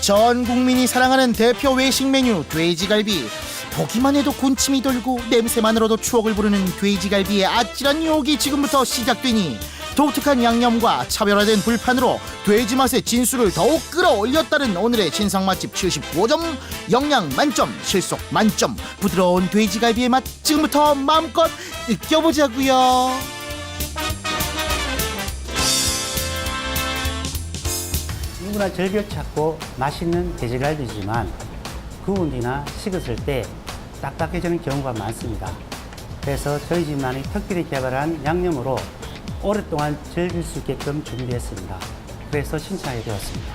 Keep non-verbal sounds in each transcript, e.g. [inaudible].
전 국민이 사랑하는 대표 외식 메뉴 돼지갈비. 보기만 해도 군침이 돌고 냄새만으로도 추억을 부르는 돼지갈비의 아찔한 유혹이 지금부터 시작되니 독특한 양념과 차별화된 불판으로 돼지 맛의 진수를 더욱 끌어올렸다는 오늘의 신상 맛집 75점 영양 만점 실속 만점 부드러운 돼지갈비의 맛 지금부터 마음껏 느껴보자고요. 누구나 즐겨 찾고 맛있는 돼지갈비지만 구운 뒤나 식었을 때 딱딱해지는 경우가 많습니다. 그래서 저희 집만이 특별히 개발한 양념으로 오랫동안 즐길 수 있게끔 준비했습니다. 그래서 신청하게 되었습니다.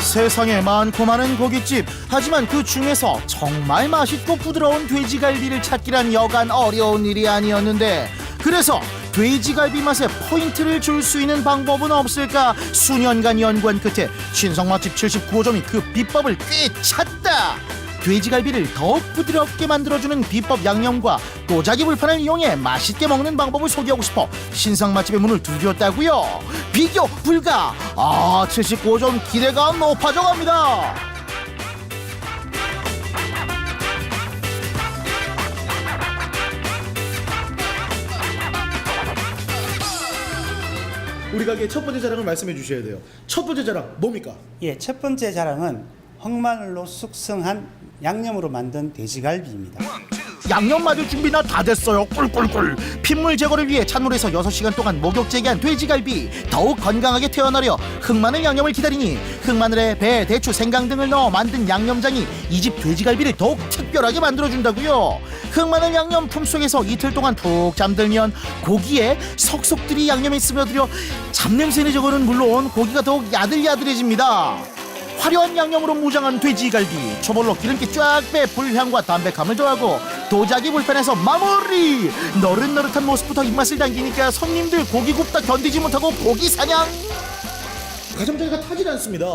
세상에 많고 많은 고깃집 하지만 그 중에서 정말 맛있고 부드러운 돼지갈비를 찾기란 여간 어려운 일이 아니었는데 그래서 돼지갈비 맛에 포인트를 줄 수 있는 방법은 없을까? 수년간 연구한 끝에 신성 맛집 79호점이 그 비법을 꿰찼다! 돼지갈비를 더욱 부드럽게 만들어주는 비법 양념과 도자기 불판을 이용해 맛있게 먹는 방법을 소개하고 싶어 신상 맛집의 문을 두드렸다고요? 비교 불가! 아 79호점 기대가 높아져 갑니다 우리 가게 첫 번째 자랑을 말씀해 주셔야 돼요. 첫 번째 자랑 뭡니까? 예, 첫 번째 자랑은 흑마늘로 숙성한 양념으로 만든 돼지갈비입니다. 양념 맞을 준비나 다 됐어요. 꿀꿀꿀. 핏물 제거를 위해 찬물에서 6시간 동안 목욕 재기한 돼지갈비. 더욱 건강하게 태어나려 흑마늘 양념을 기다리니 흑마늘에 배, 대추, 생강 등을 넣어 만든 양념장이 이 집 돼지갈비를 더욱 특별하게 만들어 준다고요. 흑마늘 양념 품속에서 이틀 동안 푹 잠들면 고기에 석석들이 양념이 스며들어 잡냄새는 저거는 물론 고기가 더욱 야들야들해집니다. 화려한 양념으로 무장한 돼지갈비. 초벌로 기름기 쫙 빼 불향과 담백함을 더하고 도자기 불판에서 마무리 너릇너릇한 모습부터 입맛을 당기니까 손님들 고기 굽다 견디지 못하고 고기 사냥 가장자리가 타질 않습니다.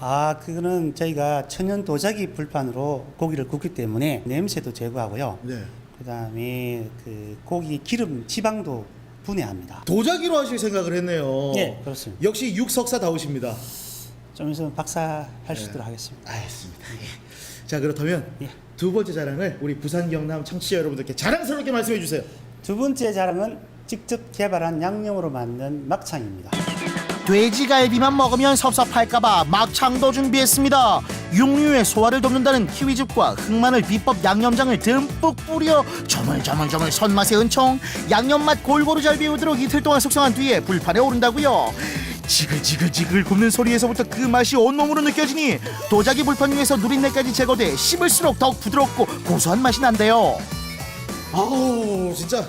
아, 그거는 저희가 천연 도자기 불판으로 고기를 굽기 때문에 냄새도 제거하고요. 네. 그다음에 그 고기 기름 지방도 분해합니다. 도자기로 하실 생각을 했네요. 예, 그렇습니다. 역시 육석사다우십니다. 좀 있으면 박사 할 수 있도록 하겠습니다. 알겠습니다. 예. 자 그렇다면 예. 두 번째 자랑을 우리 부산 경남 청취자 여러분들께 자랑스럽게 말씀해 주세요. 두 번째 자랑은 직접 개발한 양념으로 만든 막창입니다. 돼지갈비만 먹으면 섭섭할까봐 막창도 준비했습니다 육류의 소화를 돕는다는 키위즙과 흑마늘 비법 양념장을 듬뿍 뿌려 조물조물조물 손맛의 은총 양념맛 골고루 잘 배우도록 이틀 동안 숙성한 뒤에 불판에 오른다고요 지글지글지글 굽는 소리에서부터 그 맛이 온몸으로 느껴지니 도자기 불판 위에서 누린내까지 제거돼 씹을수록 더욱 부드럽고 고소한 맛이 난대요. 아우 진짜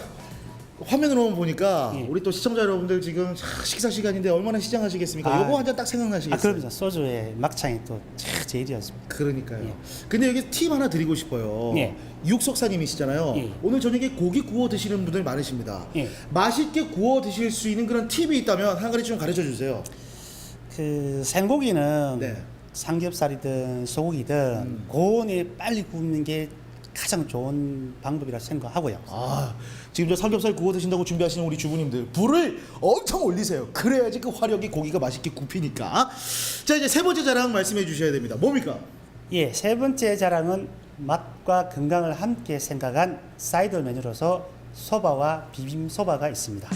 화면으로만 보니까 예. 우리 또 시청자 여러분들 지금 차, 식사 시간인데 얼마나 시장하시겠습니까? 아. 요거 한 잔 딱 아, 생각나시겠어요? 그럼요. 소주에 막창이 또 참 제일이었습니다. 그러니까요. 예. 근데 여기 팁 하나 드리고 싶어요. 예. 육석사님이시잖아요. 예. 오늘 저녁에 고기 구워 드시는 분들 많으십니다. 예. 맛있게 구워 드실 수 있는 그런 팁이 있다면 한 가지 좀 가르쳐 주세요. 그 생고기는 네. 삼겹살이든 소고기든 고온에 빨리 굽는 게 가장 좋은 방법이라 생각하고요. 아, 지금 저 삼겹살 구워 드신다고 준비하시는 우리 주부님들 불을 엄청 올리세요. 그래야지 그 화력이 고기가 맛있게 굽히니까. 자 이제 세 번째 자랑 말씀해 주셔야 됩니다. 뭡니까? 예, 세 번째 자랑은 맛과 건강을 함께 생각한 사이드 메뉴로서 소바와 비빔 소바가 있습니다.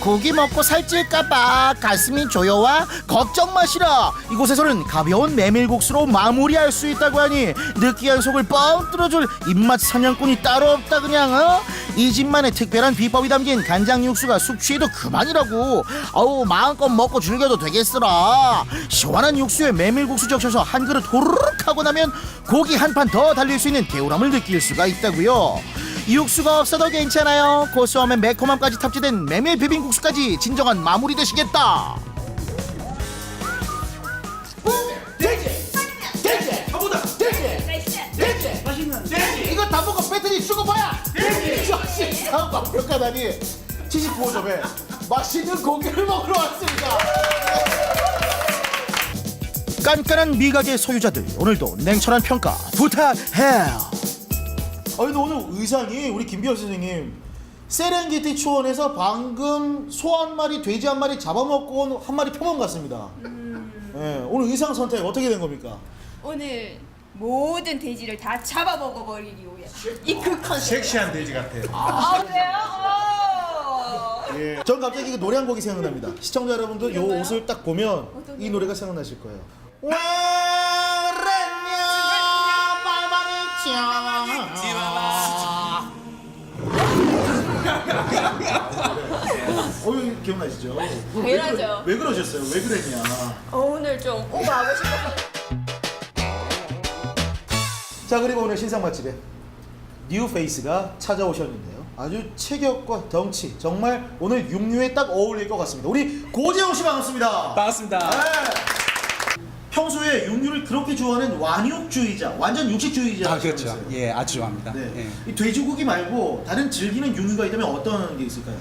고기 먹고 살찔까봐 가슴이 조여와 걱정 마시라 이곳에서는 가벼운 메밀국수로 마무리할 수 있다고 하니 느끼한 속을 뻥 뚫어줄 입맛 사냥꾼이 따로 없다 그냥 어? 이 집만의 특별한 비법이 담긴 간장 육수가 숙취해도 그만이라고 어우 마음껏 먹고 즐겨도 되겠으라 시원한 육수에 메밀국수 적셔서 한 그릇 호르륵 하고 나면 고기 한 판 더 달릴 수 있는 개운함을 느낄 수가 있다고요 육수가 없어도 괜찮아요. 고소함에 매콤함까지 탑재된 메밀 비빔국수까지 진정한 마무리 되시겠다. 돼지, 돼지, 가보다 돼지, 맛있는 완벽하다니. 75점에 맛있는 고기를 먹으러 왔습니다. 깐깐한 미각의 소유자들 오늘도 냉철한 평가 부탁해요. 아 근데 오늘 의상이 우리 김비열 선생님 세렝게티 초원에서 방금 소 한 마리, 돼지 한 마리 잡아먹고 온 한 마리 표범 같습니다. 예, 오늘 의상 선택 어떻게 된 겁니까? 오늘 모든 돼지를 다 잡아 먹어버리기 위해 이 극한 섹시한 돼지 같아. 아 그래요? 오. 예. 전 갑자기 그 노래 한 곡이 생각납니다. 시청자 여러분들 요? 옷을 딱 보면 어떤 이 노래가 생각나실 거예요. 어, 이거 기억나시죠? 왜, 당연하죠. 그러- 왜 그러셨어요? 왜 그랬냐? 어, 오늘 좀 오버하고 싶어서 자 그리고 오늘 신상 맛집에 뉴페이스가 찾아오셨는데요. 아주 체격과 덩치 정말 오늘 육류에 딱 어울릴 것 같습니다. 우리 고재영 씨 반갑습니다. 반갑습니다. 네. 평소에 육류를 그렇게 좋아하는 완육주의자, 완전 육식주의자. 아 그렇죠. 예, 아주 좋아합니다. 네. 예. 이 돼지고기 말고 다른 즐기는 육류가 있다면 어떤 게 있을까요?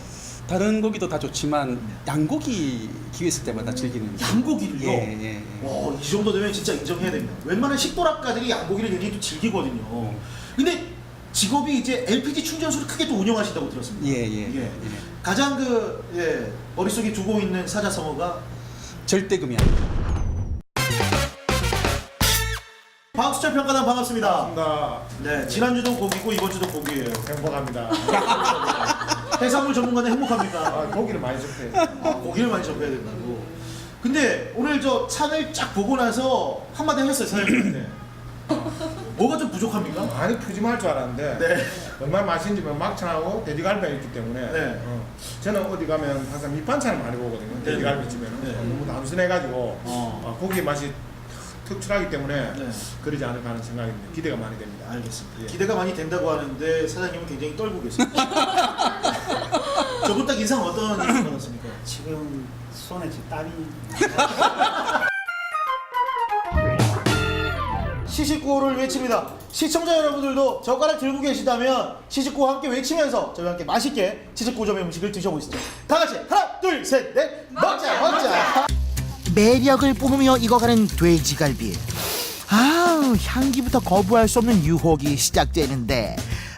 다른 고기도 다 좋지만 양고기 기회 있을 때마다 즐기는. 양고기를요. 예, 예, 예. 와, 이 정도 되면 진짜 인정해야 됩니다. 웬만한 식도락가들이 양고기를 굉장히 또 즐기거든요. 근데 직업이 이제 LPG 충전소를 크게 또 운영하신다고 들었습니다. 예, 예, 예. 가장 그 예, 머릿속에 두고 있는 사자성어가 절대금이 박수철 평가단 반갑습니다. 나 네, 지난주도 고기고 이번 주도 고기예요. 행복합니다. [laughs] 해산물 전문가는 행복합니까? 아, 고기를 많이 접해. 아, 고기를 많이 접해야 된다고. 근데 오늘 저 찬을 쫙 보고 나서 한마디 했어요 사장님한테. 뭐가 좀 부족합니까? 많이 푸짐할 줄 알았는데 네. 정말 맛있는 집은 막창하고 돼지갈비가 있기 때문에 네. 어, 저는 어디 가면 항상 밑반찬을 많이 보거든요. 네. 돼지갈비 집에는 네. 어, 너무 단순해가지고 어. 어, 고기 맛이 특출하기 때문에 네. 그러지 않을까 하는 생각입니다. 기대가 많이 됩니다. 알겠습니다. 예. 기대가 많이 된다고 하는데 사장님은 굉장히 떨고 계십니다. [laughs] 저분 딱 인상 어떤 인상 받았습니까? 지금 손에 지금 땀이 시식구호를 외칩니다. 시청자 여러분들도 젓가락 들고 계시다면 시식구호 함께 외치면서 저희와 함께 맛있게 시식구점의 음식을 드셔보시죠. 다 같이 하나, 둘, 셋, 넷, 먹자, 먹자. 매력을 뿜으며 익어가는 돼지갈비. 아, 향기부터 거부할 수 없는 유혹이 시작되는데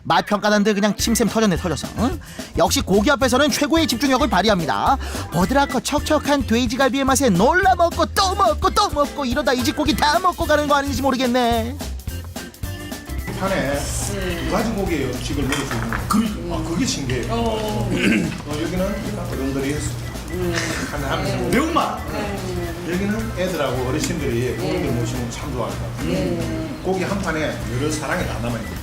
맛 평가단들 그냥 침샘 터졌네 터져서. 응? 역시 고기 앞에서는 최고의 집중력을 발휘합니다. 버드락커 척척한 돼지갈비의 맛에 놀라 먹고 또 먹고 또 먹고 이러다 이 집 고기 다 먹고 가는 거 아닌지 모르겠네. 판에 두 가지 고기의 음식을 먹을 수 있는 그, 아, 그게 신기해요. 어, 여기는 어른들이 하나 하면서 매운맛. 여기는 애들하고 어르신들이 고기를 모시면 참 좋아할 것 같아요. 고기 한 판에 여러 사랑이 다 남아있는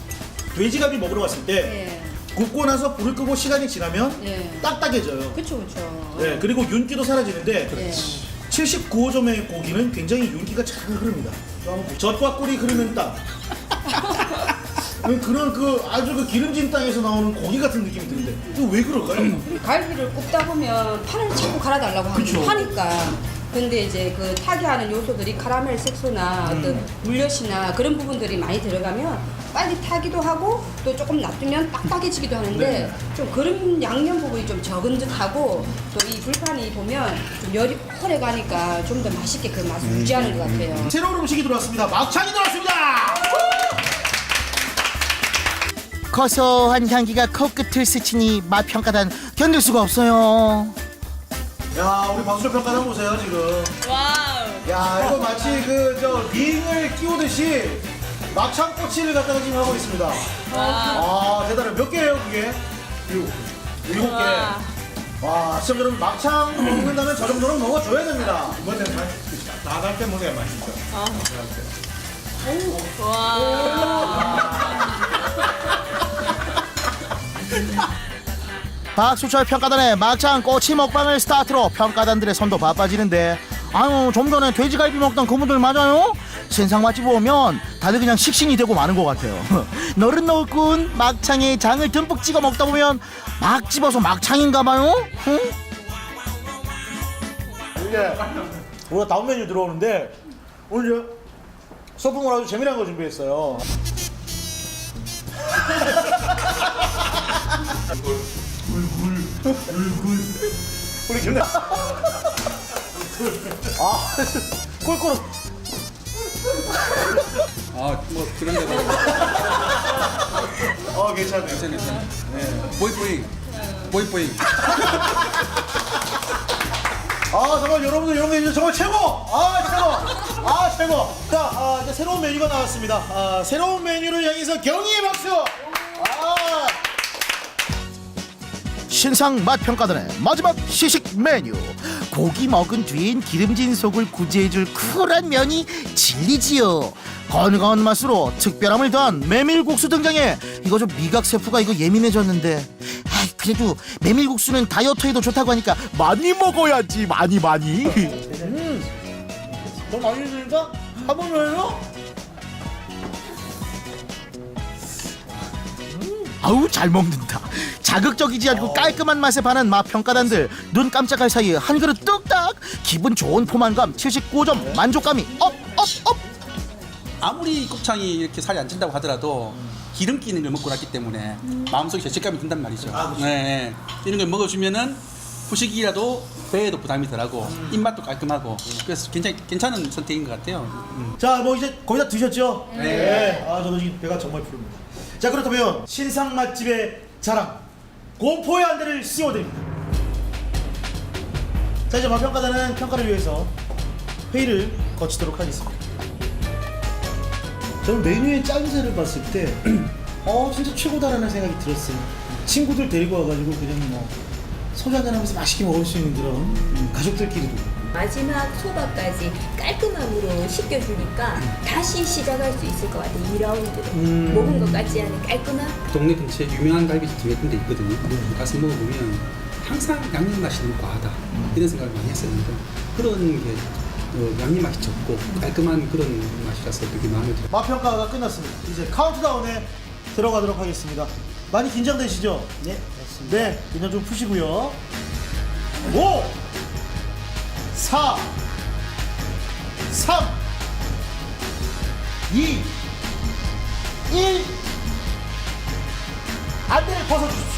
돼지갈비 먹으러 갔을 때 예. 굽고 나서 불을 끄고 시간이 지나면 예. 딱딱해져요. 그쵸 그쵸 네, 그리고 윤기도 사라지는데 예. 79호점의 고기는 굉장히 윤기가 잘 흐릅니다. 젖과 꿀이 흐르는 땅. [laughs] 그런 그 아주 그 기름진 땅에서 나오는 고기 같은 느낌이 드는데 이거 왜 그럴까요? 갈비를 굽다 보면 판을 자꾸 갈아달라고 하니, 그쵸. 하니까 근데 이제 그 타게 하는 요소들이 카라멜 색소나 음. 어떤 물엿이나 그런 부분들이 많이 들어가면 빨리 타기도 하고 또 조금 놔두면 딱딱해지기도 하는데 네. 좀 그런 양념 부분이 좀 적은 듯하고 또 이 불판이 보면 좀 열이 오래 가니까 좀 더 맛있게 그 맛을 음. 유지하는 것 같아요. 새로운 음식이 들어왔습니다. 막창이 들어왔습니다. 고소한 향기가 코끝을 스치니 맛 평가단 견딜 수가 없어요. 야, 우리 박수철 평가단 보세요 지금. 와우 야, 이거 마치 그 저 링을 끼우듯이 막창 꼬치를 갖다가 지금 하고 있습니다. 아, 대단해. 몇 개예요, 그게? 일곱. 일곱 개. 와. 와, 시청자 여러분 막창 먹는다면 저 정도는 먹어줘야 됩니다. 이번에는 다갈 때 먹어야 맛있죠. [laughs] [laughs] 박수철 평가단의 막창 꼬치 먹방을 스타트로 평가단들의 손도 바빠지는데 아유 좀 전에 돼지갈비 먹던 그분들 맞아요? 신상 맛집 오면 다들 그냥 식신이 되고 마는 것 같아요 [laughs] 너릇너릇군 막창에 장을 듬뿍 찍어 먹다 보면 막 집어서 막창인가 봐요 응? 이제 우리가 다음 메뉴 들어오는데 오늘 저 소품을 아주 재미난 거 준비했어요. [laughs] 울굴 우리 김래 [laughs] 아 꿀꿀 아뭐 그런 데가 어 괜찮네요. 괜찮아 괜찮아. 보이보잉 보이보잉. 아 정말 여러분들 이런 게 이제 정말 최고! 아 최고! 아 최고! 자 아, 이제 새로운 메뉴가 나왔습니다. 아, 새로운 메뉴를 향해서 경의의 박수! 신상 맛 평가단의 마지막 시식 메뉴. 고기 먹은 뒤엔 기름진 속을 구제해줄 쿨한 면이 진리지요. 건강한 맛으로 특별함을 더한 메밀국수 등장해. 이거 좀 미각 세포가 이거 예민해졌는데. 아 그래도 메밀국수는 다이어트에도 좋다고 하니까 많이 먹어야지 많이 많이. 더 많이 드니까 한 번만 해요? 아우 잘 먹는다 자극적이지 않고 깔끔한 맛에 반한 맛 평가단들 눈 깜짝할 사이에 한 그릇 뚝딱 기분 좋은 포만감 79점 만족감이 업업업 아무리 곱창이 이렇게 살이 안 찐다고 하더라도 기름기 있는 걸 먹고 났기 때문에 마음속에 죄책감이 든단 말이죠. 네, 네. 이런 걸 먹어주면은 후식이라도 배에도 부담이 덜하고 입맛도 깔끔하고 그래서 굉장히 괜찮은 선택인 것 같아요. 음. 자, 뭐 이제 거의 다 드셨죠? 네. 아, 저도 지금 배가 정말 부릅니다. 자, 그렇다면 신상 맛집의 자랑 공포의 안대를 씌워드립니다. 자, 이제 맛평가단은 평가를 위해서 회의를 거치도록 하겠습니다. 저는 메뉴의 짜임새를 봤을 때, [clears throat] 어, 진짜 최고다라는 생각이 들었어요. 친구들 데리고 와가지고 그냥 뭐 소주 한잔 하면서 맛있게 먹을 수 있는 그런 음, 가족들끼리도. 마지막 소바까지 깔끔함으로 씻겨주니까 다시 시작할 수 있을 것 같아요. 2라운드를. 음. 먹은 것 같지 않은 깔끔함? 동네 근처에 유명한 갈비집이 몇 군데 있거든요. 가서 먹어보면 항상 양념 맛이 너무 과하다 이런 생각을 많이 했었는데 그런 게 어, 양념 맛이 적고 깔끔한 그런 맛이라서 되게 마음에 들어요. 맛평가가 끝났습니다. 이제 카운트다운에 들어가도록 하겠습니다. 많이 긴장되시죠? 네, 맞습니다. 네, 긴장 좀 푸시고요. 5, 4, 3, 2, 1. 안대를 벗어주십시오.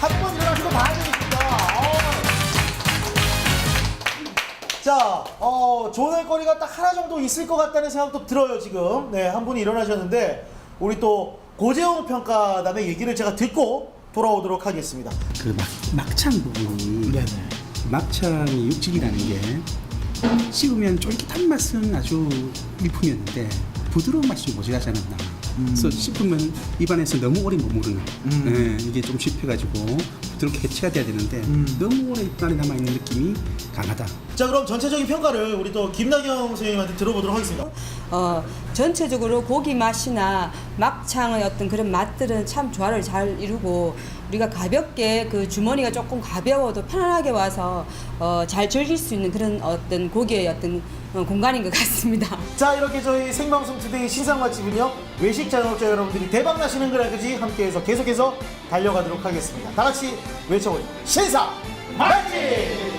한 번 일어나시고 봐야 되겠습니다. 어. 자, 어, 조넬거리가 딱 하나 정도 있을 것 같다는 생각도 들어요, 지금. 네, 한 분이 일어나셨는데, 우리 또 고재홍 평가단의 얘기를 제가 듣고 돌아오도록 하겠습니다. 그 막, 막창 부분이 막창이 육질이라는 게 씹으면 쫄깃한 맛은 아주 일품이었는데 부드러운 맛이 좀 모자라지 않았나 그래서 씹으면 입안에서 너무 오래 머무르는 네, 이게 좀 씹혀가지고 부드럽게 해체가 돼야 되는데 너무 오래 입안에 남아있는 느낌이 강하다 자, 그럼 전체적인 평가를 우리 또 김나경 선생님한테 들어보도록 하겠습니다. 어, 전체적으로 고기 맛이나 막창의 어떤 그런 맛들은 참 조화를 잘 이루고 우리가 가볍게 그 주머니가 조금 가벼워도 편안하게 와서 어, 잘 즐길 수 있는 그런 어떤 고기의 어떤 어, 공간인 것 같습니다. 자, 이렇게 저희 생방송 투데이 신상 맛집은요, 외식 자영업자 여러분들이 대박 나시는 그날까지 함께해서 계속해서 달려가도록 하겠습니다. 다 같이 외쳐보죠. 신상 맛집!